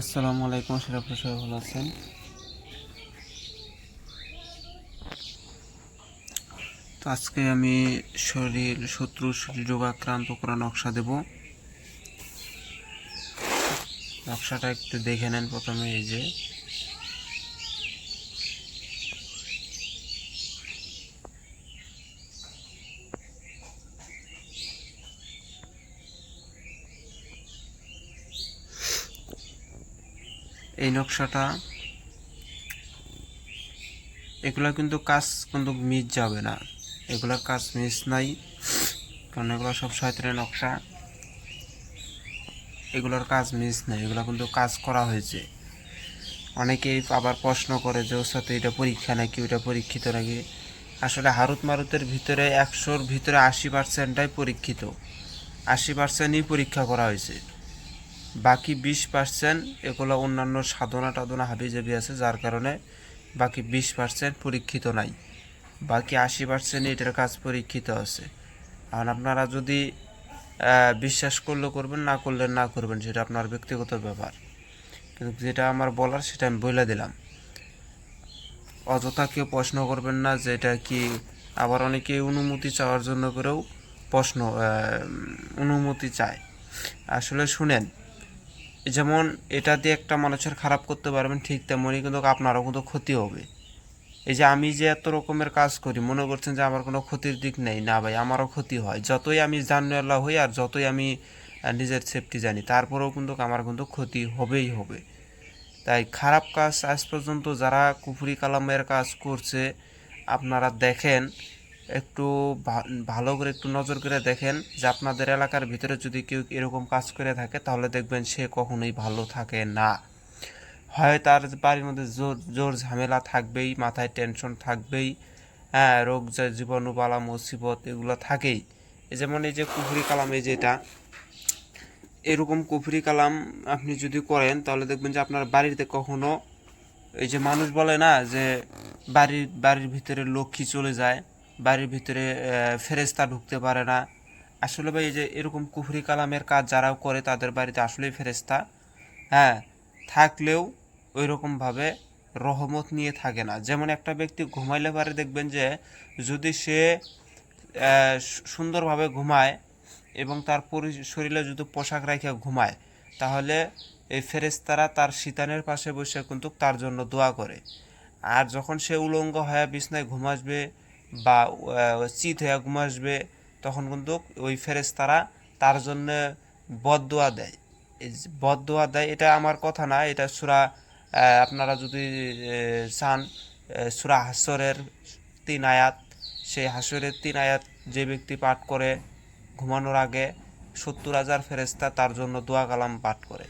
আসসালামু আলাইকুম আশরাফ সবাই ভালো আছেন। তো আজকে আমি শরীর, শত্রু, শরীর রোগাক্রান্ত করা নকশা দেব। নকশাটা একটু দেখে নেন প্রথমে এই যে। এই নকশাটা, এগুলা কিন্তু কাজ কিন্তু মিস যাবে না। এগুলার কাজ মিস নাই, কারণ এগুলো সব শয়তানের নকশা। এগুলোর কাজ মিস নাই, এগুলো কিন্তু কাজ করা হয়েছে। অনেকেই আবার প্রশ্ন করে যে ওর সাথে এটা পরীক্ষা নাকি? ওটা পরীক্ষিত নাকি? আসলে হারুত মারুতের ভিতরে একশোর ভিতরে আশি পার্সেন্টটাই পরীক্ষিত। আশি পার্সেন্টই পরীক্ষা করা হয়েছে। বাকি বিশ পার্সেন্ট এগুলো অন্যান্য সাধনা টাধনা হাবি হাবিজাবি আছে, যার কারণে বাকি বিশ পার্সেন্ট পরীক্ষিত নাই। বাকি আশি পার্সেন্ট এটার কাজ পরীক্ষিত আছে। আর আপনারা যদি বিশ্বাস করলে করবেন, না করলে না করবেন, সেটা আপনার ব্যক্তিগত ব্যাপার। কিন্তু যেটা আমার বলার, সেটা আমি বলে দিলাম। অযথা কেউ প্রশ্ন করবেন না যে এটা কি, আবার অনেকে অনুমতি চাওয়ার জন্য করেও প্রশ্ন অনুমতি চায়। আসলে শুনেন যেমন এটা দিয়ে একটা মানুষের খারাপ করতে পারবেন ঠিক তেমনই কিন্তু আপনারও কিন্তু ক্ষতি হবে। এই যে আমি যে এত রকমের কাজ করি, মনে করছেন যে আমার কোনো ক্ষতির দিক নেই, না ভাই, আমারও ক্ষতি হয়। যতই আমি জানুয়াল্লাহ হই আর যতই আমি নিজের সেফটি জানি, তারপরেও কিন্তু আমার কিন্তু ক্ষতি হবেই হবে। তাই খারাপ কাজ আজ পর্যন্ত যারা কুফরি কালামের কাজ করছে, আপনারা দেখেন একটু ভালো করে একটু নজর করে দেখেন যে আপনাদের এলাকার ভিতরে যদি কেউ এরকম কাজ করে থাকে, তাহলে দেখবেন সে কখনোই ভালো থাকে না। হয় তার বাড়ির মধ্যে জোর জোর ঝামেলা থাকবেই, মাথায় টেনশন থাকবেই হ্যাঁ রোগ জীবাণু বালা মুসিবত এগুলো থাকেই। যেমন এই যে কুফরি কালাম, এই যেটা এরকম কুফরি কালাম আপনি যদি করেন, তাহলে দেখবেন যে আপনার বাড়িতে কখনো, এই যে মানুষ বলে না যে বাড়ির বাড়ির ভিতরে লক্ষ্মী চলে যায় বাড়ির ভিতরে ফেরেস্তা ঢুকতে পারে না। আসলে ভাই, এই যে এরকম কুফরি কালামের কাজ যারাও করে, তাদের বাড়িতে আসলেই ফেরেস্তা হ্যাঁ থাকলেও ওই রকমভাবে রহমত নিয়ে থাকে না। যেমন একটা ব্যক্তি ঘুমাইলে পারে, দেখবেন যে যদি সে সুন্দরভাবে ঘুমায় এবং তার পরি- শরীরে যদি পোশাক রাখে ঘুমায়, তাহলে এই ফেরেশতারা তার শীতানের পাশে বসে কিন্তু তার জন্য দোয়া করে। আর যখন সে উলঙ্গ হয়ে বিছনায় ঘুমাসবে বা চিত হয়ে ঘুমাসবে তখন কিন্তু ওই ফেরেশতারা তার জন্য বদদোয়া দেয়। এই যে বদদোয়া দেয়, এটা আমার কথা না, এটা সুরা আপনারা যদি চান সুরা হাসরের তিন আয়াত, সেই হাসরের তিন আয়াত যে ব্যক্তি পাঠ করে ঘুমানোর আগে সত্তর হাজার ফেরেস্তা তার জন্য দোয়া কালাম পাঠ করে।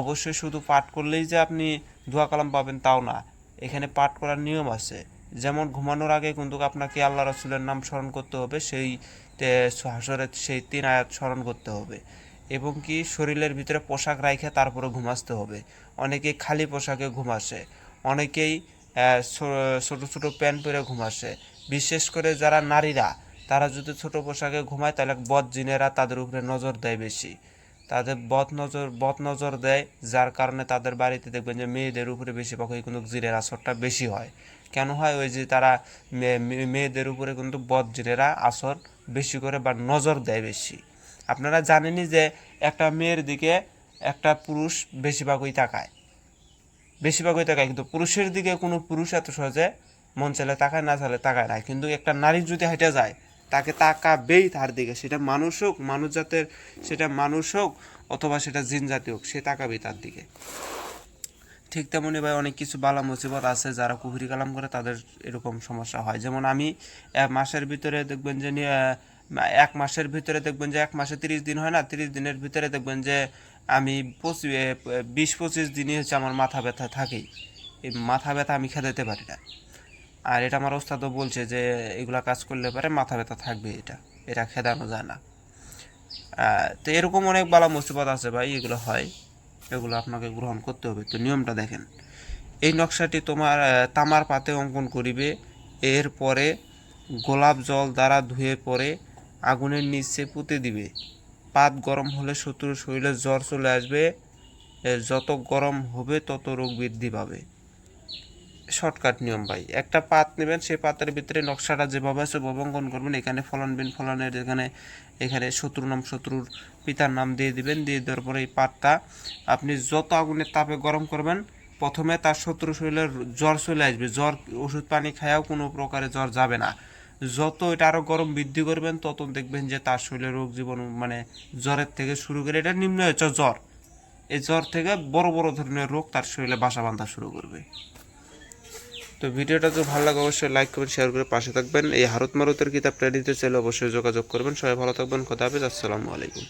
অবশ্যই শুধু পাঠ করলেই যে আপনি দোয়া কালাম পাবেন তাও না, এখানে পাঠ করার নিয়ম আছে। যেমন ঘুমানোর আগে কিন্তু আপনাকে আল্লাহ রসুলের নাম স্মরণ করতে হবে, সেই হাসরের সেই তিন আয়াত স্মরণ করতে হবে। এবং কি শরীরের ভিতরে পোশাক রাখে তারপরে ঘুমাসতে হবে। অনেকেই খালি পোশাকে ঘুমাসে, অনেকেই ছোট ছোট প্যান্ট পরে ঘুমাসে। বিশেষ করে যারা নারীরা, তারা যদি ছোট পোশাকে ঘুমায় তাহলে বদ জিনেরা তাদের উপরে নজর দেয় বেশি। তাদের বদ নজর বদ নজর দেয়, যার কারণে তাদের বাড়িতে দেখবেন যে মেয়েদের উপরে বেশিরভাগই কিন্তু জিনের আসরটা বেশি হয়। কেন হয়? ওই যে তারা মেয়েদের উপরে কিন্তু বদ জিনেরা আসর বেশি করে বা নজর দেয় বেশি। আপনারা জানেনই যে একটা মেয়ের দিকে একটা পুরুষ বেশিরভাগই তাকায়। বেশিরভাগই তাকায়, কিন্তু পুরুষের দিকে কোনো পুরুষ এত সহজে মন চাইলে তাকায়, না চাইলে তাকায় না। কিন্তু একটা নারী যদি হেঁটে যায় তাকে তাকাবেই তার দিকে। সেটা মানুষ হোক, মানুষ জাতের, সেটা মানুষ হোক, অথবা সেটা জিন জাতি হোক, সে তাকাবেই তার দিকে। ঠিক তেমনই ভাই অনেক কিছু বালা মুসিবত আছে, যারা কুফরি কালাম করে তাদের এরকম সমস্যা হয়। যেমন আমি এক মাসের ভিতরে দেখবেন যে এক মাসের ভিতরে দেখবেন যে এক মাসে তিরিশ দিন হয় না, তিরিশ দিনের ভিতরে দেখবেন যে আমি পঁচিশ বিশ, পঁচিশ দিনই হচ্ছে আমার মাথা ব্যথা থাকেই। এই মাথা ব্যথা আমি খেতে পারি না। আর এটা আমার ওস্তাদও বলছে যে, এগুলা কাজ করলে পারে মাথা ব্যথা থাকবে এটা। এটা খেদানো যায় না। তো এরকম অনেক বালা মুসিবত আছে ভাই, এগুলো হয়। এগুলো আপনাকে গ্রহণ করতে হবে। তো নিয়মটা দেখেন। এই নকশাটি তোমার তামার পাতে অঙ্কন করিবে। এরপরে গোলাপ জল দ্বারা ধুয়ে পরে আগুনের নিচে পুঁতে দিবে। পাত গরম হলে শত্রুর শরীরে জ্বর চলে আসবে। যত গরম হবে তত রোগ বৃদ্ধি পাবে। শর্টকাট নিয়ম ভাই। একটা পাত নেবেন, সেই পাতের ভিতরে নকশাটা যেভাবে আছে অঙ্কন করবেন। এখানে ফলন বিন ফলনের এখানে এখানে শত্রু নাম, শত্রুর পিতার নাম দিয়ে দিবেন। দিয়ে দেওয়ার পরে এই পাতটা আপনি যত আগুনের তাপে গরম করবেন, প্রথমে তার শত্রু শরীরের জ্বর চলে আসবে। জ্বর, ওষুধ পানি খায়াও কোনো প্রকারে জ্বর যাবে না। যত এটা আরও গরম বৃদ্ধি করবেন, তত দেখবেন যে তার শরীরে রোগ জীবন মানে জ্বরের থেকে শুরু করে, এটা নিম্ন হচ্ছে জ্বর। এই জ্বর থেকে বড় বড় ধরনের রোগ তার শরীরে বাসা বাঁধা শুরু করবে। তো ভিডিওটা যদি ভালো লাগে, অবশ্যই লাইক করবেন শেয়ার করে পাশে থাকবেন। এই হারত মারুতের কিতাবটা নিতে চাইলে অবশ্যই যোগাযোগ করবেন। সবাই ভালো থাকবেন, খোদা হাফেজ, আসসালামু আলাইকুম।